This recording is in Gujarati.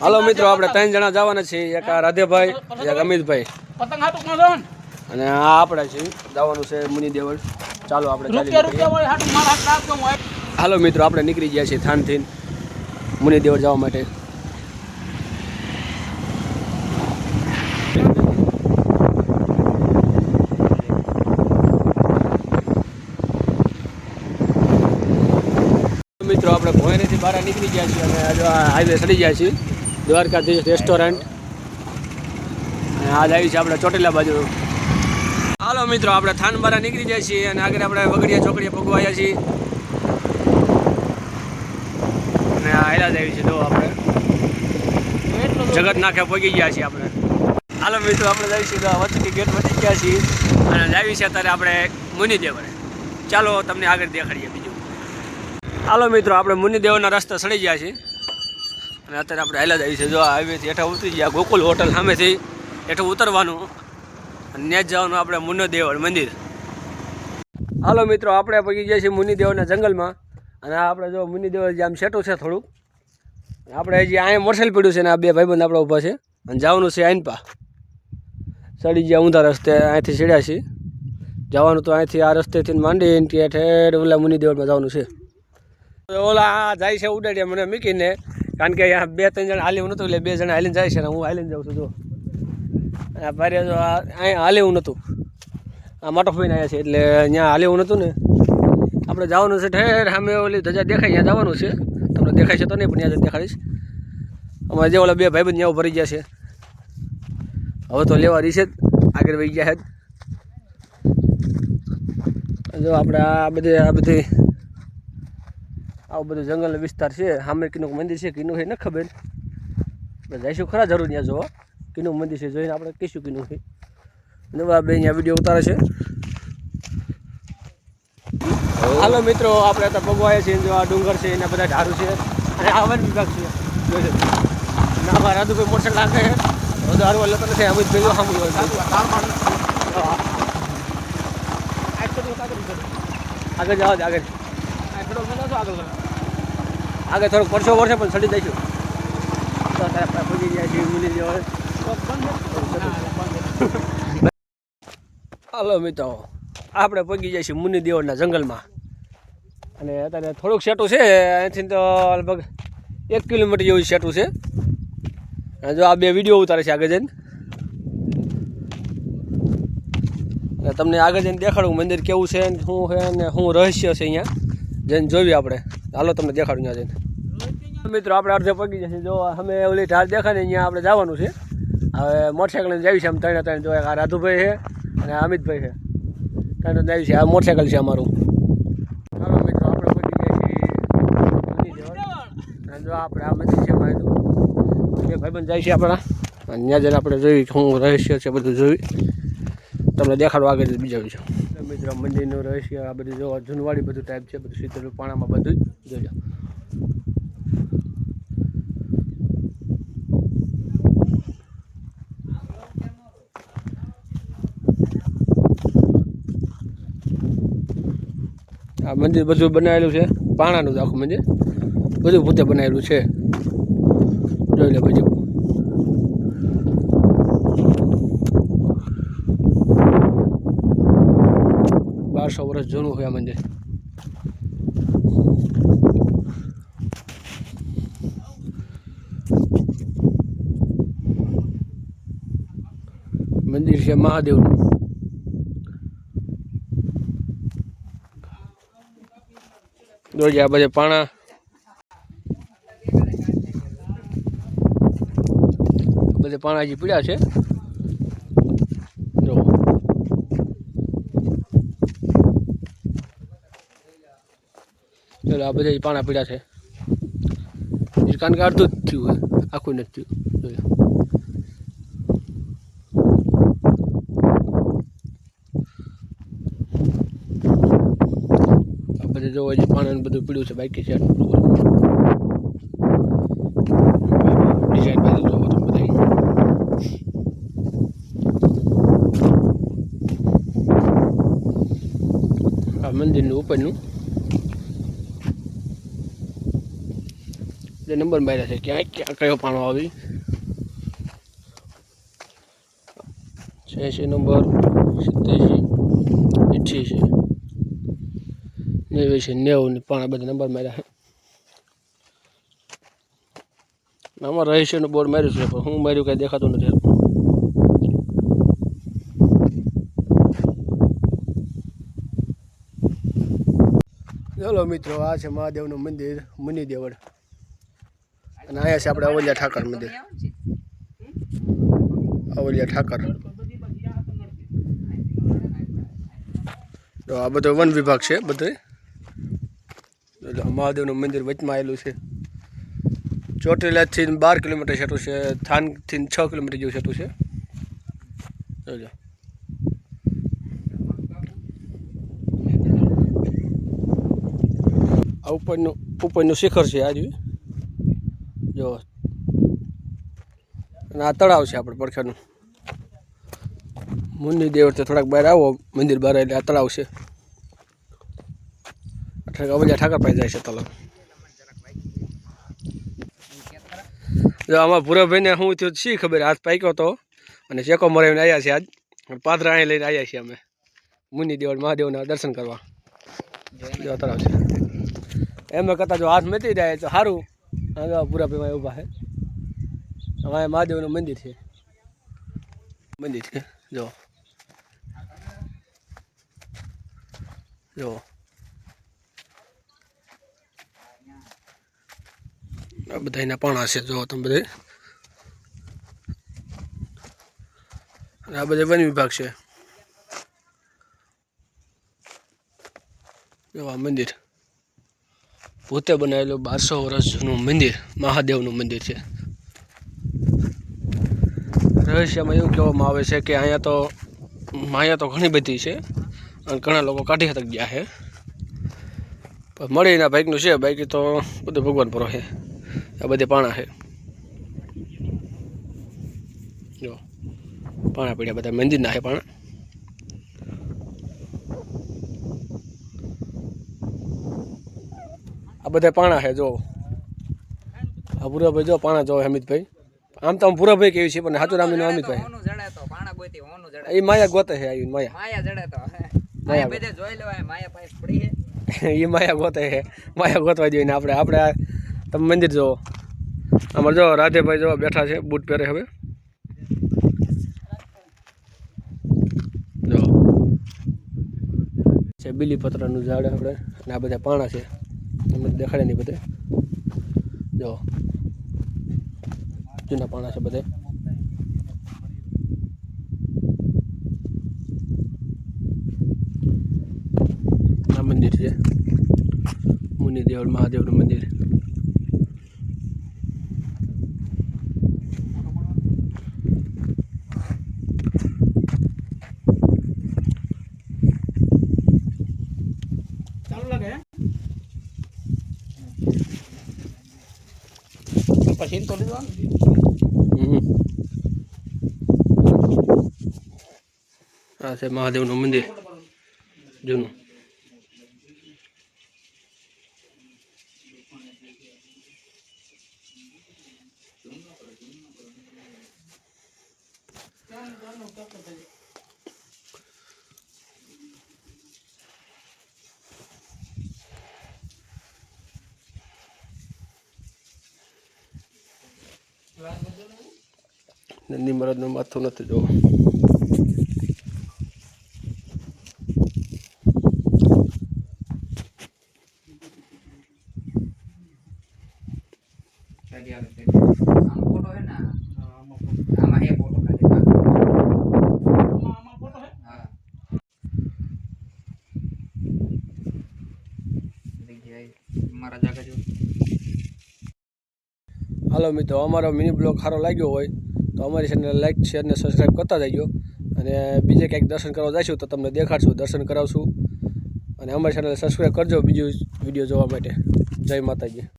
હાલો મિત્રો આપણે ત્રણ જણા જવાના છીએ. એક આ રાધેભાઈ એક અમિતભાઈ? અને આ આપણે છે જવાનું છે મુનિ દેવળ ચાલો આપણે હાલો મિત્રો આપણે નીકળી ગયા છીએ થાનથી મુનિ દેવળ જવા માટે. મિત્રો આપણે ભોયરેથી બહાર નીકળી ગયા છીએ અને હાઈવે ચડી ગયા છીએ. દ્વારકાધીશ રેસ્ટોરન્ટ. અને આજ આવી છે આપણે ચોટીલા બાજુ. હાલો મિત્રો, આપણે થાન બારા નીકળી જાય છીએ અને આગળ આપણે વગડિયા ચોકડીએ પગવાયા છીએ. અને આ હેલા જ આવી છે, જો આપણે. જગત નાખે પગી ગયા છીએ આપણે. હાલો મિત્રો, આપણે જઈએ છીએ તો વચકી ગેટ વધી ગયા છીએ. અને જાવી છે અત્યારે આપણે મુનિદેવને ચાલો તમને આગળ દેખાડીએ બીજું. હાલો મિત્રો, આપણે મુનિદેવના રસ્તા સડી ગયા છીએ. અને અત્યારે આપણે આયલા આવી છે જો હાઈવેથી હેઠા ઉતરી ગયા, ગોકુલ હોટલ સામેથી હેઠું ઉતરવાનું. અને ત્યાં જવાનું આપણે મુનિદેવળ મંદિર. હાલો મિત્રો, આપણે પગી ગયા છીએ મુનિદેવના જંગલમાં. અને આપણે જો મુનિદેવળ જે આમ સેટું છે થોડુંક, આપણે હજી અહીંયા મોરસેલ પડ્યું છે ને આ બે ભાઈબંધ આપણા ઊભા છે. અને જવાનું છે આઈનપા. ચડી ગયા ઊંધા રસ્તે, અહીંથી ચડ્યા છીએ. જવાનું તો અહીંથી આ રસ્તેથી માંડી ઠેર ઓલા મુનિદેવળમાં જવાનું છે. ઓલા જાય છે ઉડાડ્યા મને મૂકીને. કારણ કે અહીંયા બે, ત્રણ જણા હાલ્યું નહોતું, એટલે બે જણા હાલીને જાય છે ને હું હાલીને જાઉં છું, જો. આ ભારે જો અહીંયા હાલ્યું નહોતું. આ માટો ફોઈને આવ્યા છે, એટલે અહીંયા હાલ્યું નહોતું ને. આપણે જવાનું છે ઠેર, સામે ઓલી ધજા દેખાય, ત્યાં જવાનું છે. તમને દેખાય છે તો નહીં, પણ ત્યાં દેખાડીશ. અમારે જે ઓલા બે ભાઈબંધ ત્યાં ભરી ગયા છે. હવે તો લેવા રહી છે, આગળ વહી ગયા છે. જો, આપણે આ બધે, આ બધી આવું બધું જંગલ વિસ્તાર છે. સામે કિનુક મંદિર છે. કીનું છે ન ખબર? જઈશું ખરા જરૂર ત્યાં જોવા. કિનું મંદિર છે. જોઈને આપણે કહીશું કીનું છે નવા બે અહીંયા વીડિયો ઉતારે છે. હાલો મિત્રો આપણે તો ભગવાએ છીએ જો આ ડુંગર છે એના બધા ઢારું છે. અને આ વન વિભાગ છે. જોઈ. ના મારા રાધુભાઈ મોટર લાગે છે. બધું હારું એટલે તને છે અમિત ભાઈ સામું હોય. આગળ જાઓ આગળ. આગળ થોડોક પરસો વરસે પણ છડી દઈશું. તો આપણે પહોંચી ગયા છીએ મિલી જવા હાલો મિત્રો, આપણે પગી છીએ મુનિ દેવળના જંગલમાં. અને અત્યારે થોડુંક સેટું છે, અહીંથી તો લગભગ એક કિલોમીટર જેવું સેટું છે. અને જો આ બે વીડિયો ઉતારે છે આગળ જઈને અને તમને આગળ જઈને દેખાડું મંદિર કેવું છે શું છે ને શું રહસ્ય છે અહીંયા. જઈને જોઈએ આપણે. હાલો તમને દેખાડું ત્યાં જઈને. મિત્રો, આપણે અડધે પગી જશે. જો, અમે ઓલી ઢાર દેખાય ને અહીંયા આપણે જવાનું છે. હવે મોટરસાઇકલ જાવી છે આમ ત્રણે ત્રણ. જો, એક આ રાધુભાઈ છે અને અમિતભાઈ છે. ત્યાં જાય છે. આ મોટરસાઇકલ છે અમારું. ચાલો મિત્રો, આપણે પગી ગયા છીએ. જો, આપણે આ મંદિર છે માહિતું ભાઈબંધ જાય છે આપણા. અને ત્યાં જઈને આપણે જોઈ શું રહસ્ય છે બધું જોઈ તમને દેખાડો આગળ બીજા બીજો મિત્રો, મંદિરનું રહસ્ય, આ બધું જો જૂનવાડી બધું ટાઈપ છે, બધું શીતળ પાણામાં બધું જ લો આ મંદિર બધું બનાવેલું છે, પાણાનું જ આખું મંદિર. બધું પોતે બનાવેલું છે. જોઈ લે બધું બારસો વર્ષ જૂનું હોય મંદિર. મંદિર છે મહાદેવનું. જોજે આ બધે પાણા. બધે પાણા હજી પીડ્યા છે જો ચલો આ બધા પાણા પીડ્યા છે. કારણ કે અડધું જ થયું હોય. આખું નથી થયું. બધે જો હજી પાણાનું બધું પીડ્યું છે, બાકી છે ડિઝાઇન જોવો તમે બધા મંદિરનું ઉપરનું. જે નંબર માર્યા છે ક્યાંય ક્યાં કયો પાણો આવી? છ્યાસી નંબર સિત્યાસી અઠ્યાસી નેવ્યાસી નેવું પાણા બધા નંબર માર્યા છે. આમાં રહીશનું બોર્ડ માર્યું છે, પણ હું માર્યું કાંઈ દેખાતું નથી ચલો મિત્રો, આ છે મહાદેવનું મંદિર મુનિ દેવળ અને અહીંયા છે આપણે અવલિયા ઠાકર મંદિર. અવલિયા ઠાકર. તો આ બધો વન વિભાગ છે બધે. મહાદેવનું મંદિર વચમાં આવેલું છે. ચોટીલાથી બાર કિલોમીટર છેટું છે, થાનથી છ કિલોમીટર જેવું છેટું છે. જોજો. આ ઉપરનું ઉપરનું શિખર છે આજુ. જો. અને આ તળાવ છે આપણે પડખાનું મુનિ તો થોડાક બહાર આવો, મંદિર બહાર એટલે આ તળાવ છે. અવલિયા ઠાકર પાસે જાય છે તળાવ. જો આમાં ભૂરાભાઈને શું થયું શી ખબર, હાથ પાક્યો હતો અને ચેકો મરાવીને આવ્યા છે આજ. પાદરા અહીં લઈને આવ્યા છીએ અમે. મુનિ દેવળ મહાદેવના દર્શન કરવા. જો તળાવ છે. એમ કરતાં જો હાથ મેતી જાય તો સારું. હવે ભૂરાભાઈ ઊભા છે. અમારે મહાદેવનું મંદિર છે. મંદિર છે જો જો આ બધા એના પાણા છે જો તમે બધે આ બધે વન વિભાગ છે. જો આ મંદિર. પોતે બનાવેલું બારસો વર્ષ જૂનું મંદિર, મહાદેવનું મંદિર છે. રહસ્યમાં એવું કહેવામાં આવે છે કે અહીંયા તો માયા તો ઘણી બધી છે, અને ઘણા લોકો કાઢી હતક ગયા છે. પણ મળીના બાઇકનું છે બાકી તો બધું ભગવાન પર છે. આ બધે પાણા છે. જો, પાણા પીડ્યા બધા મંદિરના છે પાણા. બધા પાણા છે જો. આ ભૂરાભાઈ જો પાણા જો હમીદભાઈ આમ તો આમ ભૂરાભાઈ કેવી છે પણ હાથું રામીનું અમિતભાઈ. જડે એ માયા ગોતે છે આવી માયા. માયા જડે તો માયા બધે જોઈ લેવાય માયા પાસે પડી છે. એ માયા ગોતે છે. માયા ગોતવા જોઈએ આપણે આપણે તમે મંદિર જુઓ. અમારે જો રાધેભાઈ જો બેઠા છે બૂટ પહેરે હવે. જો. છે બીલીપત્રનું ઝાડ આપણે. અને આ બધા પાણા છે. તમને દેખાડે નહીં બધે. જો. જૂના પાણા છે બધે. આ મંદિર છે. મુનિ દેવળ મહાદેવનું મંદિર. પછી તો લીધો હમ. આ છે મહાદેવનું મંદિર જૂનું નંદી મહારાજનું માથું નથી જોવું. હાલો મિત્રો અમારો મિની બ્લોગ સારો લાગ્યો હોય તો અમારી ચેનલ લાઈક શેર અને સબસ્ક્રાઈબ કરતા જજો અને બીજે ક્યાંક દર્શન કરવા જઈશું તો તમને દેખાડશું, દર્શન કરાવશું. અને અમારી ચેનલ સબસ્ક્રાઈબ કરજો બીજું વીડિયો જોવા માટે. જય માતાજી.